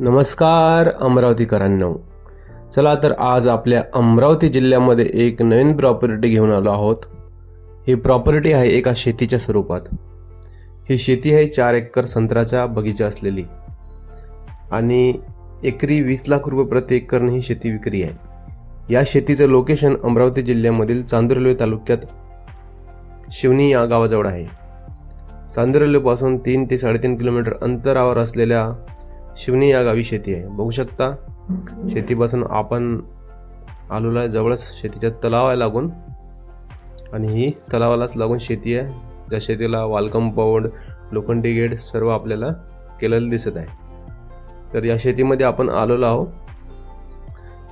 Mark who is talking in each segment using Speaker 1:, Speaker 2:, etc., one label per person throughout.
Speaker 1: नमस्कार अमरावतीकरांनो. चला तर आज आपल्या अमरावती जिल्ह्यामध्ये एक नवीन प्रॉपर्टी घेऊन आलो आहोत. ही प्रॉपर्टी आहे एका शेतीच्या स्वरूपात. ही शेती आहे चार एकर संत्र्याचा बगीचा असलेली. आणि एकरी वीस लाख रुपये प्रति एकरने ही शेती विक्री आहे. या शेतीचं लोकेशन अमरावती जिल्ह्यामधील चांदुर्ले तालुक्यात शिवनी या गावाजवळ आहे. चांदुर्लेपासून तीन ते साडेतीन किलोमीटर अंतरावर असलेल्या शिवनी या गावी शेती आहे. बघू शकता शेतीपासून आपण आलोला जवळच शेतीच्या तलाव आहे लागून आणि ही तलावालाच लागून शेती आहे. त्या शेतीला वाल कंपाऊंड लोखंडी गेट सर्व आपल्याला केलेलं दिसत आहे. तर या शेतीमध्ये आपण आलेलो आहोत.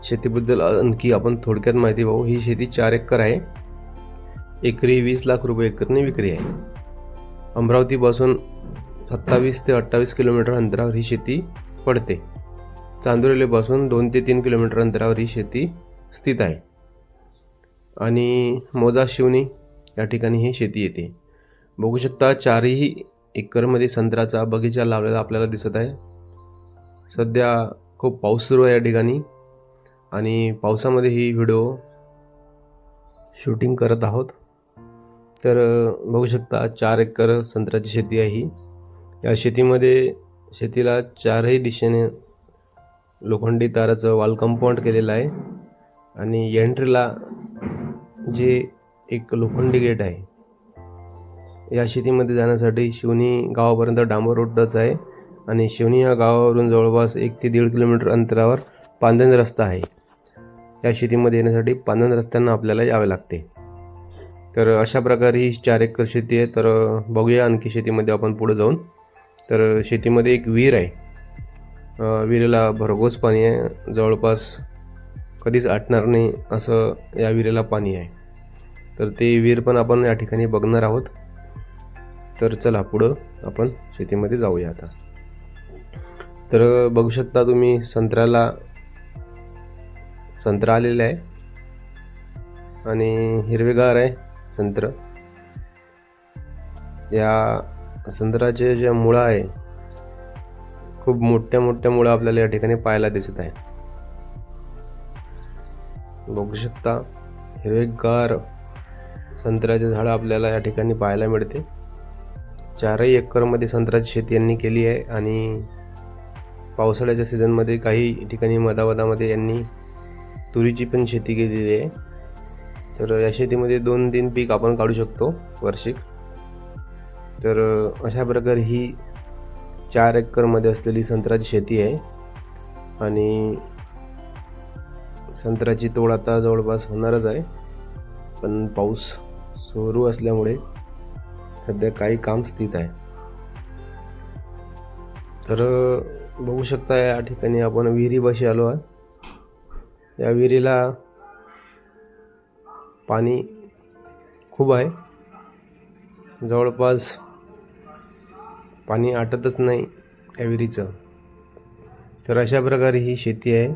Speaker 1: शेतीबद्दल आणखी आपण थोडक्यात माहिती पाहू. ही शेती चार एकर आहे. एकरी वीस लाख रुपये एकरने विक्री आहे. अमरावतीपासून सत्तावीस ते अठ्ठावीस किलोमीटर अंतरावर ही शेती पडते. चांदुर्लेपासून दोन ते तीन किलोमीटर अंतरावर ही शेती स्थित आहे. आणि मोजा शिवणी या ठिकाणी ही शेती येते. बघू शकता चारही एकरमध्ये संत्र्याचा बगीचा लावलेला आपल्याला दिसत आहे. सध्या खूप पाऊस सुरू आहे या ठिकाणी. आणि पावसामध्ये ही व्हिडिओ शूटिंग करत आहोत. तर बघू शकता चार एकर संत्र्याची शेती आहे ही. या शेतीमध्ये शेतीला चारही दिशेने लोखंडी ताराचं वाल कंपाऊंड केलेलं आहे आणि एंट्रीला जे एक लोखंडी गेट आहे या शेतीमध्ये जाण्यासाठी शिवनी गावापर्यंत डांबर रोडच आहे आणि शिवनी या गावावरून जवळपास एक ते दीड किलोमीटर अंतरावर पांदन रस्ता आहे. या शेतीमध्ये येण्यासाठी पांदन रस्त्यांना आपल्याला यावे लागते. तर अशा प्रकारे ही चार एकर शेती आहे. तर बघूया आणखी शेतीमध्ये आपण पुढे जाऊन. तर शेतीमध्ये एक विहीर आहे. विहिरीला भरघोस पाणी आहे. जवळपास कधीच आटणार नाही असं या विहिरीला पाणी आहे. तर ते विहीर पण आपण या ठिकाणी बघणार आहोत. तर चला पुढं आपण शेतीमध्ये जाऊया आता. तर बघू शकता तुम्ही संत्र्याला संत्रा आलेला आहे. आणि हिरवेगार आहे संत्र. या संत्र्याचे जे मुळं आहे खूप मोठ्या मोठ्या मुळं आपल्याला या ठिकाणी पाहायला दिसत आहे. बघू शकता हिरवेगार संत्र्याचे झाडं आपल्याला या ठिकाणी पाहायला मिळते. चारही एकरमध्ये संत्र्याची शेती यांनी केली आहे आणि पावसाळ्याच्या सीझनमध्ये काही ठिकाणी मधामधामध्ये यांनी तुरीची पण शेती केलेली आहे. तर या शेतीमध्ये दोन तीन पीक आपण काढू शकतो वार्षिक. तर अशा प्रकारे ही चार एकरमध्ये असलेली संत्र्याची शेती आहे. आणि संत्र्याची तोड आता जवळपास होणारच आहे. पण पाऊस सुरू असल्यामुळे सध्या काही काम स्थित आहे. तर बघू शकता या ठिकाणी आपण विहिरीपाशी आलो आहे या विहिरीला पाणी खूप आहे. जवळपास पाणी आटतच नाही या विहिरीचं तर अशा प्रकारे ही शेती आहे.